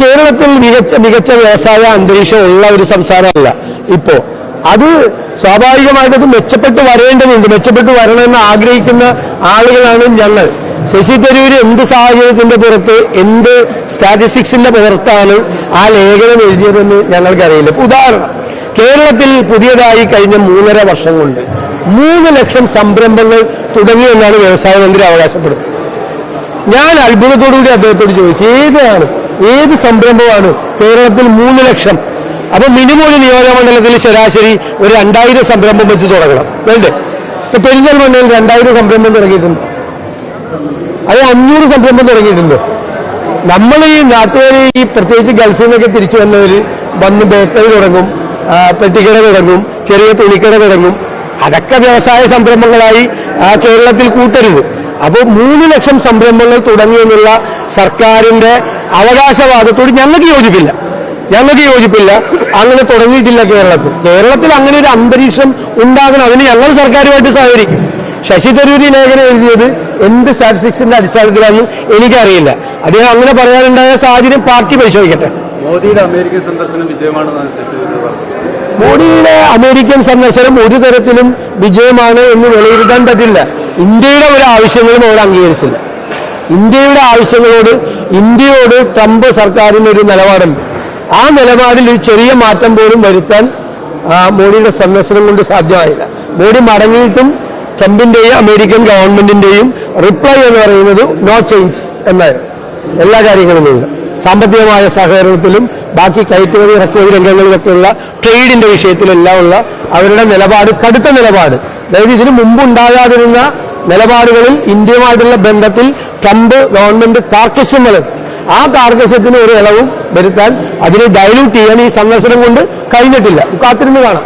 കേരളത്തിൽ മികച്ച മികച്ച വ്യവസായ അന്തരീക്ഷം ഉള്ള ഒരു സംസ്ഥാനമല്ല. ഇപ്പോ അത് സ്വാഭാവികമായിട്ട് മെച്ചപ്പെട്ട് വരേണ്ടതുണ്ട്. മെച്ചപ്പെട്ട് വരണമെന്ന് ആഗ്രഹിക്കുന്ന ആളുകളാണ് ഞങ്ങൾ. ശശി തരൂർ എന്ത് സാഹചര്യത്തിന്റെ പുറത്ത് എന്ത് സ്റ്റാറ്റിസ്റ്റിക്സിന്റെ പുറത്താണ് ആ ലേഖനം എഴുതിയതെന്ന് ഞങ്ങൾക്കറിയില്ല. ഉദാഹരണം കേരളത്തിൽ പുതിയതായി കഴിഞ്ഞ മൂന്നര വർഷം കൊണ്ട് മൂന്ന് ലക്ഷം സംരംഭങ്ങൾ തുടങ്ങിയെന്നാണ് വ്യവസായ മന്ത്രി അവകാശപ്പെടുന്നത്. ഞാൻ അത്ഭുതത്തോടുകൂടി അദ്ദേഹത്തോട് ചോദിച്ചു ഏതാണ് ഏത് സംരംഭമാണ് കേരളത്തിൽ മൂന്ന് ലക്ഷം? അപ്പൊ മിനിമം ഒരു നിയോജകമണ്ഡലത്തിൽ ശരാശരി ഒരു രണ്ടായിരം സംരംഭം വെച്ച് തുടങ്ങണം. വേണ്ടേ? ഇപ്പൊ പെരിന്തൽമണ്ണയിൽ രണ്ടായിരം സംരംഭം തുടങ്ങിയിട്ടുണ്ട്. അത് അഞ്ഞൂറ് സംരംഭം തുടങ്ങിയിട്ടുണ്ട്. നമ്മൾ ഈ നാട്ടുകാർ ഈ പ്രത്യേകിച്ച് ഗൾഫിൽ നിന്നൊക്കെ തിരിച്ചു വന്നവർ വന്ന് ബേക്കറി തുടങ്ങും പെട്ടിക്കട തുടങ്ങും ചെറിയ തുണിക്കട തുടങ്ങും. അതൊക്കെ വ്യവസായ സംരംഭങ്ങളായി കേരളത്തിൽ കൂട്ടരുത്. അപ്പോൾ മൂന്ന് ലക്ഷം സംരംഭങ്ങൾ തുടങ്ങിയെന്നുള്ള സർക്കാരിന്റെ അവകാശവാദത്തോട് ഞങ്ങൾക്ക് യോജിപ്പില്ല. ഞങ്ങൾക്ക് യോജിപ്പില്ല. അങ്ങനെ തുടങ്ങിയിട്ടില്ല കേരളത്തിൽ. കേരളത്തിൽ അങ്ങനെ ഒരു അന്തരീക്ഷം ഉണ്ടാകണം. അതിന് ഞങ്ങൾ സർക്കാരുമായിട്ട് സഹകരിക്കും. ശശി തരൂരി ലേഖനം എഴുതിയത് എന്ത് സ്റ്റാറ്റിസ്റ്റിക്സിന്റെ അടിസ്ഥാനത്തിലാണെന്ന് എനിക്കറിയില്ല. അദ്ദേഹം അങ്ങനെ പറയാനുണ്ടായ സാഹചര്യം പാർട്ടി പരിശോധിക്കട്ടെ. മോദിയുടെ അമേരിക്കൻ സന്ദർശനം പറഞ്ഞത്. മോഡിയുടെ അമേരിക്കൻ സന്ദർശനം ഒരു തരത്തിലും വിജയമാണ് എന്ന് വിലയിരുത്താൻ പറ്റില്ല. ഇന്ത്യയുടെ ഒരു ആവശ്യങ്ങളും അവർ അംഗീകരിച്ചില്ല. ഇന്ത്യയുടെ ആവശ്യങ്ങളോട് ഇന്ത്യയോട് ട്രംപ് സർക്കാരിന് ഒരു നിലപാടുണ്ട്. ആ നിലപാടിൽ ഒരു ചെറിയ മാറ്റം പോലും വരുത്താൻ മോഡിയുടെ സന്ദർശനം കൊണ്ട് സാധ്യമായില്ല. മോഡി മടങ്ങിയിട്ടും ട്രംപിന്റെയും അമേരിക്കൻ ഗവൺമെന്റിന്റെയും റിപ്ലൈ എന്ന് പറയുന്നത് നോ ചേഞ്ച് എന്നായിരുന്നു. എല്ലാ കാര്യങ്ങളും കാര്യങ്ങളിലും സാമ്പത്തികമായ സഹകരണത്തിലും ബാക്കി കയറ്റുമതി ഇറക്കുമതി രംഗങ്ങളിലൊക്കെയുള്ള ട്രേഡിന്റെ വിഷയത്തിലെല്ലാം ഉള്ള അവരുടെ നിലപാട് കടുത്ത നിലപാട്. അതായത് ഇതിനു മുമ്പ് ഉണ്ടാകാതിരുന്ന നിലപാടുകളിൽ ഇന്ത്യയുമായിട്ടുള്ള ബന്ധത്തിൽ ട്രംപ് ഗവൺമെന്റ് കാർക്കശ്യം വളർത്തി ആ കാർക്കശ്യത്തിന് ഒരു ഇളവും വരുത്താൻ അതിനെ ഡയലൂട്ട് ചെയ്യാൻ ഈ സന്ദർശനം കൊണ്ട് കഴിഞ്ഞിട്ടില്ല. കാത്തിരുന്ന് കാണാം.